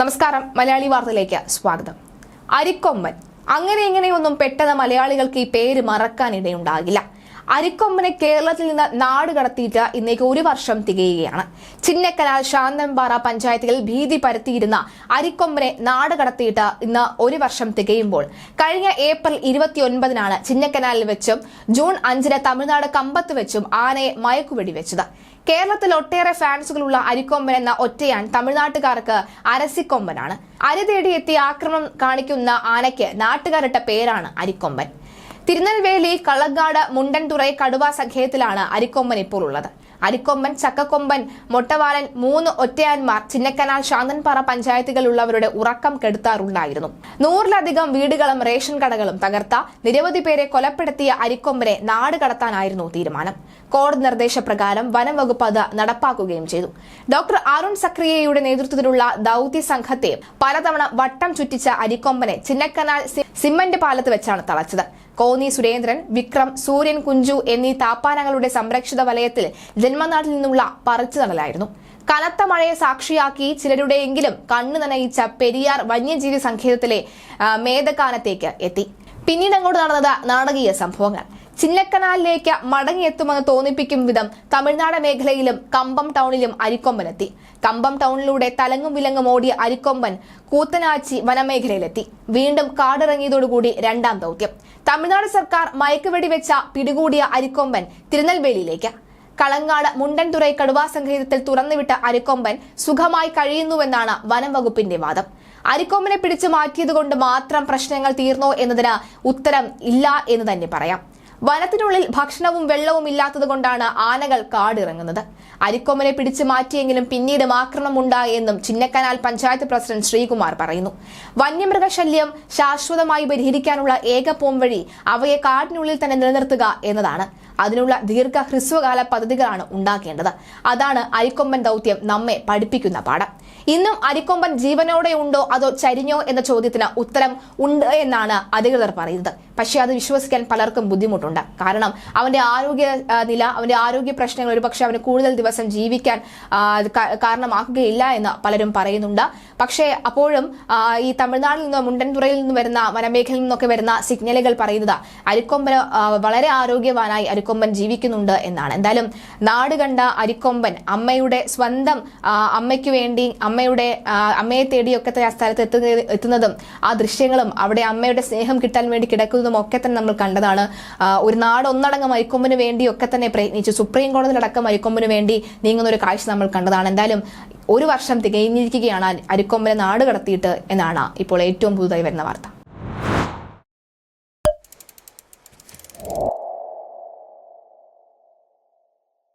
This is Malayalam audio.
നമസ്കാരം മലയാളി വാർത്തയിലേക്ക് സ്വാഗതം. അരിക്കൊമ്മൻ അങ്ങനെ ഇങ്ങനെയൊന്നും പെട്ടെന്ന് മലയാളികൾക്ക് ഈ പേര് മറക്കാനിടയുണ്ടാകില്ല അരിക്കൊമ്പനെ കേരളത്തിൽ നിന്ന് നാട് കടത്തിയിട്ട് ഇന്നേക്ക് ഒരു വർഷം തികയുകയാണ്. ചിന്നക്കനാൽ ശാന്തൻപാറ പഞ്ചായത്തിൽ ഭീതി പരത്തിയിരുന്ന അരിക്കൊമ്പനെ നാട് കടത്തിയിട്ട് ഇന്ന് ഒരു വർഷം തികയുമ്പോൾ കഴിഞ്ഞ ഏപ്രിൽ ഇരുപത്തിയൊൻപതിനാണ് ചിന്നക്കനാലിൽ വെച്ചും ജൂൺ അഞ്ചിന് തമിഴ്നാട് കമ്പത്ത് വെച്ചും ആനയെ മയക്കുവെടി വെച്ചത് കേരളത്തിൽ ഒട്ടേറെ ഫാൻസുകളുള്ള അരിക്കൊമ്പൻ എന്ന ഒറ്റയാൻ തമിഴ്നാട്ടുകാർക്ക് അരസിക്കൊമ്പനാണ്. അരി തേടിയെത്തി ആക്രമണം കാണിക്കുന്ന ആനയ്ക്ക് നാട്ടുകാരുടെ പേരാണ് അരിക്കൊമ്പൻ. തിരുനെൽവേലി കളങ്ങാട് മുണ്ടൻതുറൈ കടുവ സഖ്യത്തിലാണ് അരിക്കൊമ്പൻ ഇപ്പോൾ ഉള്ളത്. അരിക്കൊമ്പൻ ചക്കക്കൊമ്പൻ മൊട്ടവാലൻ മൂന്ന് ഒറ്റയാന്മാർ ചിന്നക്കനാൽ ശാന്തൻപാറ പഞ്ചായത്തുകളിലുള്ളവരുടെ ഉറക്കം കെടുത്താറുണ്ടായിരുന്നു. നൂറിലധികം വീടുകളും റേഷൻ കടകളും തകർത്ത നിരവധി പേരെ കൊലപ്പെടുത്തിയ അരിക്കൊമ്പനെ നാട് കടത്താനായിരുന്നു തീരുമാനം. കോടതി നിർദ്ദേശപ്രകാരം വനം വകുപ്പ് അത് നടപ്പാക്കുകയും ചെയ്തു. ഡോക്ടർ അരുൺ സക്രിയയുടെ നേതൃത്വത്തിലുള്ള ദൌത്യ സംഘത്തെ പലതവണ വട്ടം ചുറ്റിച്ച അരിക്കൊമ്പനെ ചിന്നക്കനാൽ സിമന്റ് പാലത്ത് വെച്ചാണ് തളച്ചത്. കോന്നി സുരേന്ദ്രൻ വിക്രം സൂര്യൻ കുഞ്ചു എന്നീ താപ്പാനങ്ങളുടെ സംരക്ഷിത വലയത്തിൽ ജന്മനാട്ടിൽ നിന്നുള്ള പറിച്ചു നടലായിരുന്നു കനത്ത മഴയെ സാക്ഷിയാക്കി ചിലരുടെയെങ്കിലും കണ്ണു നനയിച്ച പെരിയാർ വന്യജീവി സങ്കേതത്തിലെ മേധകാനത്തേക്ക് എത്തി. പിന്നീട് അങ്ങോട്ട് നടന്നത് നാടകീയ സംഭവങ്ങൾ. ചിന്നക്കനാലിലേക്ക് മടങ്ങിയെത്തുമെന്ന് തോന്നിപ്പിക്കും വിധം തമിഴ്നാട് മേഖലയിലും കമ്പം ടൗണിലും അരിക്കൊമ്പനെത്തി. കമ്പം ടൗണിലൂടെ തലങ്ങും വിലങ്ങും ഓടിയ അരിക്കൊമ്പൻ കൂത്തനാച്ചി വനമേഖലയിലെത്തി. വീണ്ടും കാടിറങ്ങിയതോടുകൂടി രണ്ടാം ദൗത്യം. തമിഴ്നാട് സർക്കാർ മയക്കുവെടി വെച്ച പിടികൂടിയ അരിക്കൊമ്പൻ തിരുനെൽവേലിയിലേക്ക്. കളങ്ങാട് മുണ്ടൻതുറൈ കടുവാ സംഗീതത്തിൽ തുറന്നുവിട്ട അരിക്കൊമ്പൻ സുഖമായി കഴിയുന്നുവെന്നാണ് വനം വകുപ്പിന്റെ വാദം. അരിക്കൊമ്പനെ പിടിച്ചു മാറ്റിയതുകൊണ്ട് മാത്രം പ്രശ്നങ്ങൾ തീർന്നോ എന്നതിന് ഉത്തരം ഇല്ല എന്ന് തന്നെ പറയാം. വനത്തിനുള്ളിൽ ഭക്ഷണവും വെള്ളവും ഇല്ലാത്തതുകൊണ്ടാണ് ആനകൾ കാടിറങ്ങുന്നത്. അരിക്കൊമ്പനെ പിടിച്ചു മാറ്റിയെങ്കിലും പിന്നീട് ആക്രമണം ഉണ്ടായെന്നും ചിന്നക്കനാൽ പഞ്ചായത്ത് പ്രസിഡന്റ് ശ്രീകുമാർ പറയുന്നു. വന്യമൃഗശല്യം ശാശ്വതമായി പരിഹരിക്കാനുള്ള ഏക പോംവഴി അവയെ കാടിനുള്ളിൽ തന്നെ നിലനിർത്തുക എന്നതാണ്. അതിനുള്ള ദീർഘ ഹ്രസ്വകാല പദ്ധതികളാണ് ഉണ്ടാക്കേണ്ടത്. അതാണ് അരിക്കൊമ്പൻ ദൗത്യം നമ്മെ പഠിപ്പിക്കുന്ന പാഠം. ഇന്നും അരിക്കൊമ്പൻ ജീവനോടെ ഉണ്ടോ അതോ ചരിഞ്ഞോ എന്ന ചോദ്യത്തിന് ഉത്തരം ഉണ്ട് എന്നാണ് അധികൃതർ പറയുന്നത്. പക്ഷേ അത് വിശ്വസിക്കാൻ പലർക്കും ബുദ്ധിമുട്ടുണ്ട്. കാരണം അവന്റെ ആരോഗ്യ നില അവന്റെ ആരോഗ്യ പ്രശ്നങ്ങൾ ഒരുപക്ഷെ അവന് കൂടുതൽ ദിവസം ജീവിക്കാൻ കാരണമാക്കുകയില്ല എന്ന് പലരും പറയുന്നുണ്ട്. പക്ഷേ അപ്പോഴും ഈ തമിഴ്നാട്ടിൽ നിന്ന് മുണ്ടൻതുറയിൽ നിന്ന് വരുന്ന വനമേഖലയിൽ നിന്നൊക്കെ വരുന്ന സിഗ്നലുകൾ പറയുന്നത് അരിക്കൊമ്പന് വളരെ ആരോഗ്യവാനായി അരിക്കൊമ്പൻ ജീവിക്കുന്നുണ്ട് എന്നാണ്. എന്തായാലും നാട് കണ്ട അരിക്കൊമ്പൻ അമ്മയുടെ സ്വന്തം അമ്മയ്ക്ക് വേണ്ടി അമ്മയുടെ അമ്മയെ തേടിയൊക്കെ ആ സ്ഥലത്ത് എത്തുന്ന- എത്തുന്നതും ആ ദൃശ്യങ്ങളും അവിടെ അമ്മയുടെ സ്നേഹം കിട്ടാൻ വേണ്ടി കിടക്കുന്നതും ഒക്കെ തന്നെ നമ്മൾ കണ്ടതാണ്. ഒരു നാട് ഒന്നടങ്കം വേണ്ടി വേണ്ടിയൊക്കെ തന്നെ പ്രയത്നിച്ചു. സുപ്രീം കോടതിയിലടക്കം മരിക്കൊമ്പിന് വേണ്ടി നീങ്ങുന്ന ഒരു കാഴ്ച നമ്മൾ കണ്ടതാണ്. എന്തായാലും ഒരു വർഷം തികഞ്ഞിരിക്കുകയാണ് അരിക്കൊമ്പനെ നാട് കടത്തിയിട്ട് എന്നാണ് ഇപ്പോൾ ഏറ്റവും പുതുതായി വരുന്ന വാർത്ത.